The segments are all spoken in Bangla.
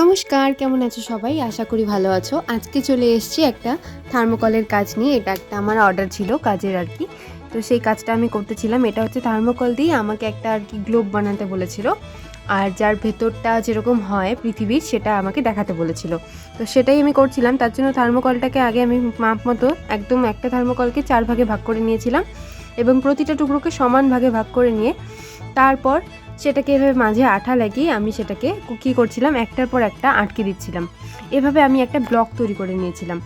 নমস্কার, কেমন আছো সবাই? আশা করি ভালো আছো। আজকে চলে এসেছি একটা থার্মোকলের কাজ নিয়ে। এটা একটা আমার অর্ডার ছিল কাজের আর কি। তো সেই কাজটা আমি করতেছিলাম। এটা হচ্ছে থার্মোকল দিয়ে আমাকে একটা আর কি গ্লোব বানাতে বলেছিল। আর যার ভেতরটা যেরকম হয় পৃথিবীর, সেটা আমাকে দেখাতে বলেছিল। তো সেটাই আমি করছিলাম। তার জন্য থার্মোকলটাকে আগে আমি মাপ মতো একদম একটা থার্মোকলকে চার ভাগে ভাগ করে নিয়েছিলাম এবং প্রতিটা টুকরোকে সমান ভাগে ভাগ করে নিয়ে তারপর সেটাকে এভাবে মাঝে আঠা লাগিয়ে আমি সেটাকে কী করছিলাম, একটার পর একটা আটকে দিচ্ছিলাম। এভাবে আমি একটা ব্লক তৈরি করে নিয়েছিলাম।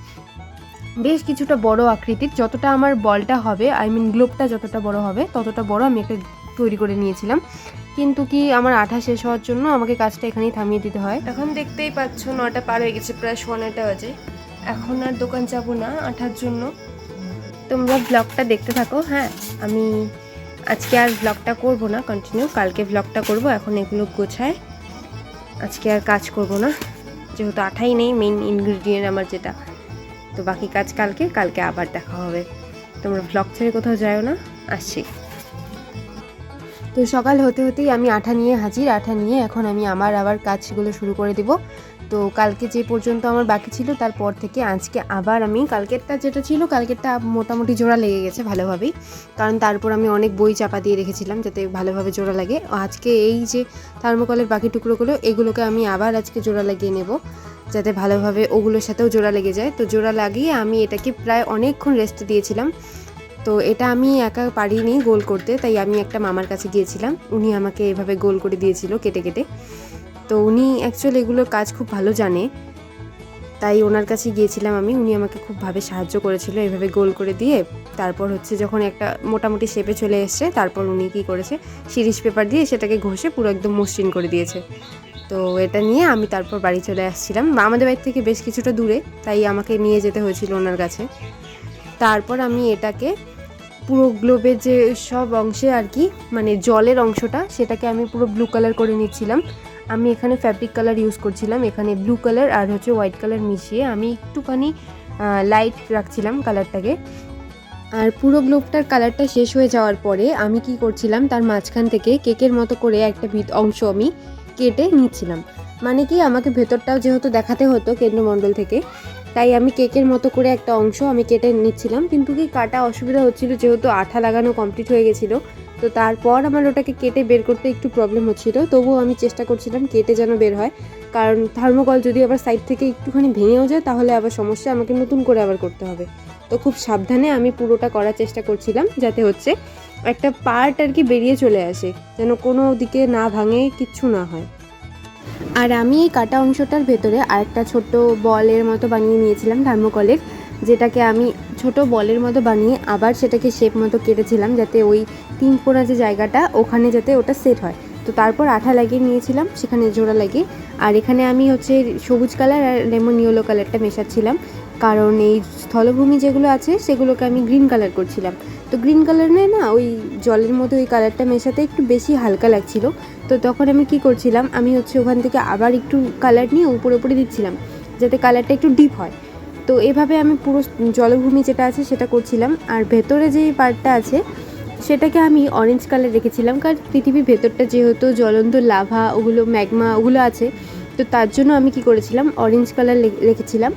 বেশ কিছুটা বড় আকৃতির, যতটা আমার বলটা হবে আই মিন গ্লোবটা যতটা বড় হবে, ততটা বড় আমি একটা তৈরি করে নিয়েছিলাম। কিন্তু কি আমার আঠা শেষ হওয়ার জন্য আমাকে কাজটা এখানেই থামিয়ে দিতে হয়? এখন দেখতেই পাচ্ছ, নটা পার হয়ে গেছে, প্রায় সোয়া নটা বাজে। এখন আর দোকান যাব না আঠার জন্য। তোমরা ব্লগটা দেখতে থাকো হ্যাঁ? আমি আজকে আর ব্লগটা করব না কন্টিনিউ কালকে ব্লগটা করব, এখন এগুলো গোছায়। আজকে আর কাজ করব না, যেহেতু আঠাই নেই মেইন ইনগ্রিডিয়েন্ট আমার যেটা। তো বাকি কাজ কালকে কালকে আবার দেখা হবে। তোমরা ব্লগ ছেড়ে কোথাও যাও না, আসছি। তো সকাল হতে হতেই আমি আঠা নিয়ে হাজির, আঠা নিয়ে এখন আমি আমার আবার কাজগুলো শুরু করে দেব। তো কালকে যে পর্যন্ত আমার বাকি ছিল, তারপর থেকে আজকে আবার আমি, কালকেরটা যেটা ছিল, কালকেরটা মোটামুটি জোড়া লেগে গেছে ভালোভাবেই। কারণ তারপর আমি অনেক বই চাপা দিয়ে রেখেছিলাম যাতে ভালোভাবে জোড়া লাগে। আজকে এই যে থার্মোকলের বাকি টুকরোগুলো, এগুলোকে আমি আবার আজকে জোড়া লাগিয়ে নেব, যাতে ভালোভাবে ওগুলোর সাথেও জোড়া লেগে যায়। তো জোড়া লাগিয়ে আমি এটাকে প্রায় অনেকক্ষণ রেস্ট দিয়েছিলাম। তো এটা আমি একা পারিনি গোল করতে, তাই আমি একটা মামার কাছে গিয়েছিলাম। উনি আমাকে এভাবে গোল করে দিয়েছিল কেটে কেটে। তো উনি অ্যাকচুয়ালি এগুলোর কাজ খুব ভালো জানে। তাই ওনার কাছে গিয়েছিলাম আমি, উনি আমাকে খুবভাবে সাহায্য করেছিল এভাবে গোল করে দিয়ে। তারপর হচ্ছে যখন একটা মোটামুটি শেপে চলে এসছে, তারপর উনি কী করেছে সিরিজ পেপার দিয়ে সেটাকে ঘষে পুরো একদম মসৃণ করে দিয়েছে। তো এটা নিয়ে আমি তারপর বাড়ি চলে আসছিলাম। আমাদের বাড়ি থেকে বেশ কিছুটা দূরে, তাই আমাকে নিয়ে যেতে হয়েছিল ওনার কাছে। তারপর আমি এটাকে পুরো গ্লোবের যে সব অংশে আর কি মানে জলের অংশটা, সেটাকে আমি পুরো ব্লু কালার করে নিচ্ছিলাম। আমি এখানে ফ্যাব্রিক কালার ইউজ করছিলাম, এখানে ব্লু কালার আর হচ্ছে হোয়াইট কালার মিশিয়ে আমি একটুখানি লাইট রাখছিলাম কালারটাকে আর পুরো গ্লোবটার কালারটা শেষ হয়ে যাওয়ার পরে আমি কি করছিলাম, তার মাঝখান থেকে কেকের মতো করে একটা ভিত অংশ আমি কেটে নিচ্ছিলাম। মানে কি, আমাকে ভেতরটাও যেহেতু দেখাতে হতো কেন্দ্রমণ্ডল থেকে, তাই আমি কেকের মতো করে একটা অংশ আমি কেটে নিচ্ছিলাম। কিন্তু কি, কাটা অসুবিধা হচ্ছিল, যেহেতু আঠা লাগানো কমপ্লিট হয়ে গেছিল, তো তারপর আমার ওটাকে কেটে বের করতে একটু প্রবলেম হচ্ছিল। তবুও আমি চেষ্টা করছিলাম কেটে যেন বের হয়, কারণ থার্মোকল যদি আবার সাইড থেকে একটুখানি ভেঙেও যায়, তাহলে আবার সমস্যা আমাকে নতুন করে আবার করতে হবে। তো খুব সাবধানে আমি পুরোটা করার চেষ্টা করছিলাম, যাতে হচ্ছে একটা পার্ট আর কি বেরিয়ে চলে আসে, যেন কোনো দিকে না ভাঙে, কিচ্ছু না হয়। আর আমি এই কাটা অংশটার ভেতরে আরেকটা ছোট বলের মতো বানিয়ে নিয়েছিলাম থার্মোকলের যেটাকে আমি ছোট বলের মতো বানিয়ে আবার সেটাকে শেপ মতো কেটেছিলাম যাতে ওই তিন ফোনা যে জায়গাটা, ওখানে যাতে ওটা সেট হয়। তো তারপর আঠা লাগিয়ে নিয়েছিলাম, সেখানে জোড়া লাগিয়ে। আর এখানে আমি হচ্ছে সবুজ কালার আর লেমন ইয়েলো কালারটা মেশাচ্ছিলাম। কারণ এই স্থলভূমি যেগুলো আছে, সেগুলোকে আমি গ্রিন কালার করছিলাম। তো গ্রিন কালার নেয় না ওই জলের মধ্যে ওই কালারটা মেশাতে একটু বেশি হালকা লাগছিল। তো তখন আমি কি করছিলাম, আমি হচ্ছে ওখান থেকে আবার একটু কালার নিয়ে উপরে উপরে দিচ্ছিলাম, যাতে কালারটা একটু ডিপ হয়। তো এভাবে আমি পুরো জলভূমি যেটা আছে সেটা করছিলাম। আর ভেতরে যে পার্টটা আছে সেটাকে আমি অরেঞ্জ কালার রেখেছিলাম, কারণ পৃথিবীর ভেতরটা যেহেতু জ্বলন্ত লাভা, ওগুলো ম্যাগমা, ওগুলো আছে, তো তার জন্য আমি কি করেছিলাম অরেঞ্জ কালার রেখেছিলাম।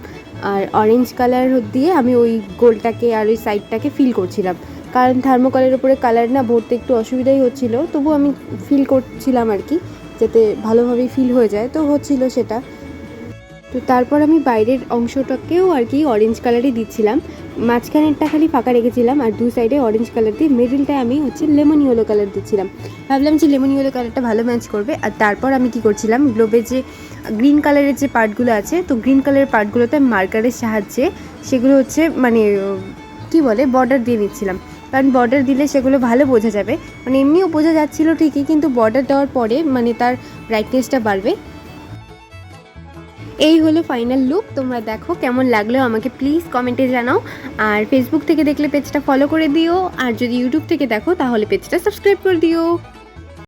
আর অরেঞ্জ কালার দিয়ে আমি ওই গোলটাকে আর ওই সাইডটাকে ফিল করছিলাম। কারণ থার্মোকলের ওপরে কালার না ভরতে একটু অসুবিধাই হচ্ছিল তবু আমি ফিল করছিলাম আর কি, যাতে ভালোভাবেই ফিল হয়ে যায়, তো হচ্ছিল সেটা। তো তারপর আমি বাইরের অংশটাকেও আর কি অরেঞ্জ কালারই দিচ্ছিলাম। মাঝখানেরটা খালি ফাঁকা রেখেছিলাম আর দু সাইডে অরেঞ্জ কালার দিয়ে মিডিলটায় আমি হচ্ছে লেমন ইয়েলো কালার দিচ্ছিলাম। ভাবলাম যে লেমন ইয়েলো কালারটা ভালো ম্যাচ করবে আর তারপর আমি কি করছিলাম গ্লোবের যে গ্রিন কালারের যে পার্টগুলো আছে, তো গ্রিন কালারের পার্টগুলোতে মার্কারের সাহায্যে সেগুলো হচ্ছে মানে কি বলে বর্ডার দিয়ে নিচ্ছিলাম। কারণ বর্ডার দিলে সেগুলো ভালো বোঝা যাবে। মানে এমনিও বোঝা যাচ্ছিল ঠিকই, কিন্তু বর্ডার দেওয়ার পরে মানে তার ব্রাইটনেসটা বাড়বে। এই হলো ফাইনাল লুক তোমরা দেখো কেমন লাগল আমাকে প্লিজ কমেন্টে জানাও। আর ফেসবুক থেকে দেখলে পেজটা ফলো করে দিও, আর যদি ইউটিউব থেকে দেখো তাহলে পেজটা সাবস্ক্রাইব করে দিও।